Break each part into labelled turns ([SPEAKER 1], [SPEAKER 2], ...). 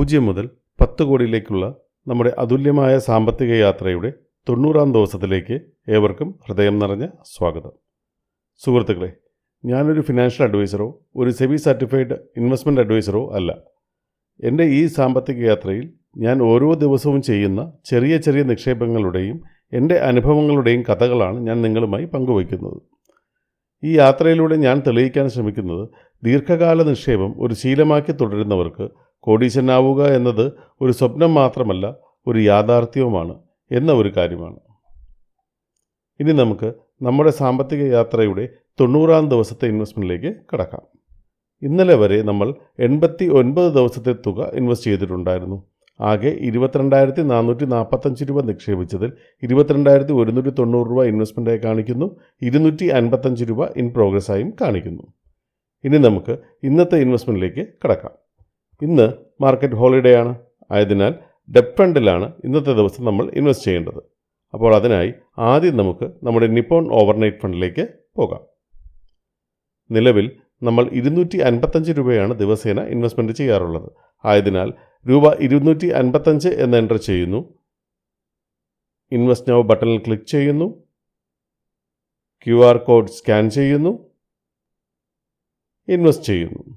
[SPEAKER 1] പൂജ്യം മുതൽ പത്ത് കോടിയിലേക്കുള്ള നമ്മുടെ അതുല്യമായ സാമ്പത്തിക യാത്രയുടെ തൊണ്ണൂറാം ദിവസത്തിലേക്ക് ഏവർക്കും ഹൃദയം നിറഞ്ഞ സ്വാഗതം. സുഹൃത്തുക്കളെ ഞാനൊരു ഫിനാൻഷ്യൽ അഡ്വൈസറോ ഒരു സെബി സർട്ടിഫൈഡ് ഇൻവെസ്റ്റ്മെന്റ് അഡ്വൈസറോ അല്ല. എന്റെ ഈ സാമ്പത്തിക യാത്രയിൽ ഞാൻ ഓരോ ദിവസവും ചെയ്യുന്ന ചെറിയ ചെറിയ നിക്ഷേപങ്ങളുടെയും എന്റെ അനുഭവങ്ങളുടെയും കഥകളാണ് ഞാൻ നിങ്ങളുമായി പങ്കുവയ്ക്കുന്നത്. ഈ യാത്രയിലൂടെ ഞാൻ തെളിയിക്കാൻ ശ്രമിക്കുന്നത് ദീർഘകാല നിക്ഷേപം ഒരു ശീലമാക്കി തുടരുന്നവർക്ക് കോടീശനാവുക എന്നത് ഒരു സ്വപ്നം മാത്രമല്ല ഒരു യാഥാർത്ഥ്യവുമാണ് എന്ന ഒരു കാര്യമാണ്. ഇനി നമുക്ക് നമ്മുടെ സാമ്പത്തിക യാത്രയുടെ തൊണ്ണൂറാം ദിവസത്തെ ഇൻവെസ്റ്റ്മെന്റിലേക്ക് കടക്കാം. ഇന്നലെ വരെ നമ്മൾ എൺപത്തി ഒൻപത് ദിവസത്തെ തുക ഇൻവെസ്റ്റ് ചെയ്തിട്ടുണ്ടായിരുന്നു. ആകെ ഇരുപത്തിരണ്ടായിരത്തി നാനൂറ്റി നാൽപ്പത്തഞ്ച് രൂപ നിക്ഷേപിച്ചതിൽ ഇരുപത്തിരണ്ടായിരത്തി ഒരുന്നൂറ്റി തൊണ്ണൂറ് രൂപ ഇൻവെസ്റ്റ്മെന്റായി കാണിക്കുന്നു ഇരുന്നൂറ്റി അൻപത്തഞ്ച് രൂപ ഇൻ പ്രോഗ്രസ് ആയും കാണിക്കുന്നു. ഇനി നമുക്ക് ഇന്നത്തെ ഇൻവെസ്റ്റ്മെന്റിലേക്ക് കടക്കാം. ഇന്ന് മാർക്കറ്റ് ഹോളിഡേ ആണ്. ആയതിനാൽ ഡെപ് ഫണ്ടിലാണ് ഇന്നത്തെ ദിവസം നമ്മൾ ഇൻവെസ്റ്റ് ചെയ്യേണ്ടത്. അപ്പോൾ അതിനായി ആദ്യം നമുക്ക് നമ്മുടെ നിപ്പോൺ ഓവർനൈറ്റ് ഫണ്ടിലേക്ക് പോകാം. നിലവിൽ നമ്മൾ ഇരുന്നൂറ്റി അൻപത്തഞ്ച് രൂപയാണ് ദിവസേന ഇൻവെസ്റ്റ്മെന്റ് ചെയ്യാറുള്ളത്. ആയതിനാൽ രൂപ ഇരുന്നൂറ്റി അൻപത്തഞ്ച് എന്ന് എന്റർ ചെയ്യുന്നു. ഇൻവെസ്റ്റ് നൗ ബട്ടണിൽ ക്ലിക്ക് ചെയ്യുന്നു. ക്യു ആർ കോഡ് സ്കാൻ ചെയ്യുന്നു. ഇൻവെസ്റ്റ് ചെയ്യുന്നു.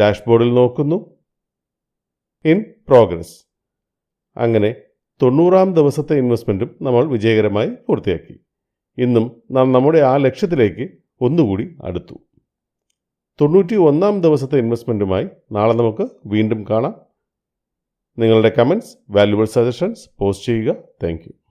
[SPEAKER 1] ഡാഷ്ബോർഡിൽ നോക്കുന്നു. In progress. അങ്ങനെ തൊണ്ണൂറാം ദിവസത്തെ ഇൻവെസ്റ്റ്മെന്റും നമ്മൾ വിജയകരമായി പൂർത്തിയാക്കി. ഇന്നും നാം നമ്മുടെ ആ ലക്ഷ്യത്തിലേക്ക് ഒന്നുകൂടി അടുത്തു. തൊണ്ണൂറ്റി ഒന്നാം ദിവസത്തെ ഇൻവെസ്റ്റ്മെന്റുമായി നാളെ നമുക്ക് വീണ്ടും കാണാം. നിങ്ങളുടെ കമന്റ്സ് വാല്യുബിൾ സജഷൻസ് പോസ്റ്റ് ചെയ്യുക. താങ്ക്